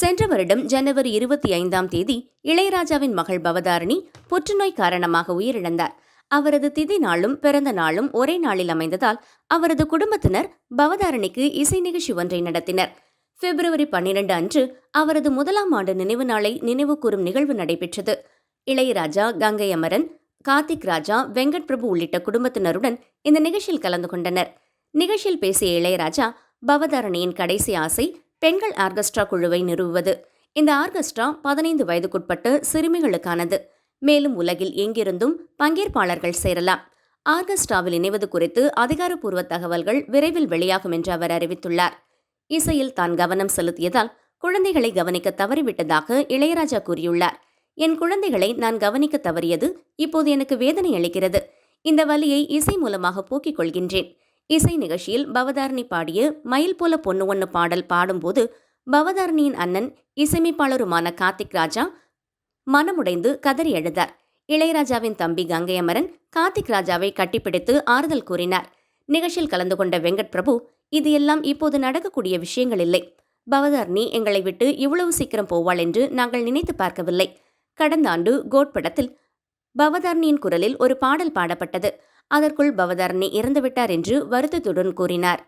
சென்ற வருடம் ஜனவரி இருபத்தி ஐந்தாம் தேதி இளையராஜாவின் மகள் பவதாரணி புற்றுநோய் காரணமாக உயிரிழந்தார். அவரது திதி நாளும் பிறந்த நாளும் ஒரே நாளில் அமைந்ததால் அவரது குடும்பத்தினர் பவதாரணிக்கு இசை நிகழ்ச்சி ஒன்றை நடத்தினர். பிப்ரவரி பன்னிரண்டு அன்று அவரது முதலாம் ஆண்டு நினைவு நாளை நினைவு கூறும் நிகழ்வு நடைபெற்றது. இளையராஜா கங்கை அமரன் கார்த்திக் ராஜா வெங்கட் பிரபு உள்ளிட்ட குடும்பத்தினருடன் இந்த நிகழ்ச்சியில் கலந்து கொண்டனர். நிகழ்ச்சியில் பேசிய இளையராஜா பவதாரணியின் கடைசி ஆசை பெண்கள் ஆர்கெஸ்ட்ரா குழுவை நிறுவுவது. இந்த ஆர்கெஸ்ட்ரா பதினைந்து வயதுக்குட்பட்டு சிறுமிகளுக்கானது. மேலும் உலகில் எங்கிருந்தும் பங்கேற்பாளர்கள் சேரலாம். ஆர்கெஸ்ட்ராவில் இணைவது குறித்து அதிகாரப்பூர்வ தகவல்கள் விரைவில் வெளியாகும் என்று அவர் அறிவித்துள்ளார். இசையில் தான் கவனம் செலுத்தியதால் குழந்தைகளை கவனிக்க தவறிவிட்டதாக இளையராஜா கூறியுள்ளார். என் குழந்தைகளை நான் கவனிக்க தவறியது இப்போது எனக்கு வேதனை அளிக்கிறது. இந்த வலியை இசை மூலமாக போக்கிக் கொள்கின்றேன். இசை நிகழ்ச்சியில் பவதாரணி பாடிய மயில் போல பொண்ணு ஒன்று பாடல் பாடும்போது பவதாரணியின் அண்ணன் இசையமைப்பாளருமான கார்த்திக் ராஜா மனமுடைந்து கதறி எழுதார் இளையராஜாவின் தம்பி கங்கை அமரன் கார்த்திக் ராஜாவை கட்டிப்பிடித்து ஆறுதல் கூறினார். நிகழ்ச்சியில் கலந்து கொண்ட வெங்கட் பிரபு இது எல்லாம் இப்போது நடக்கக்கூடிய விஷயங்கள் இல்லை. பவதாரணி எங்களை விட்டு இவ்வளவு சீக்கிரம் போவாள் என்று நாங்கள் நினைத்து பார்க்கவில்லை. கடந்த ஆண்டு கோட் படத்தில் பவதாரணியின் குரலில் ஒரு பாடல் பாடப்பட்டது. அதற்குள் பவதரணி இறந்துவிட்டார் என்று வருத்தத்துடன் கூறினார்.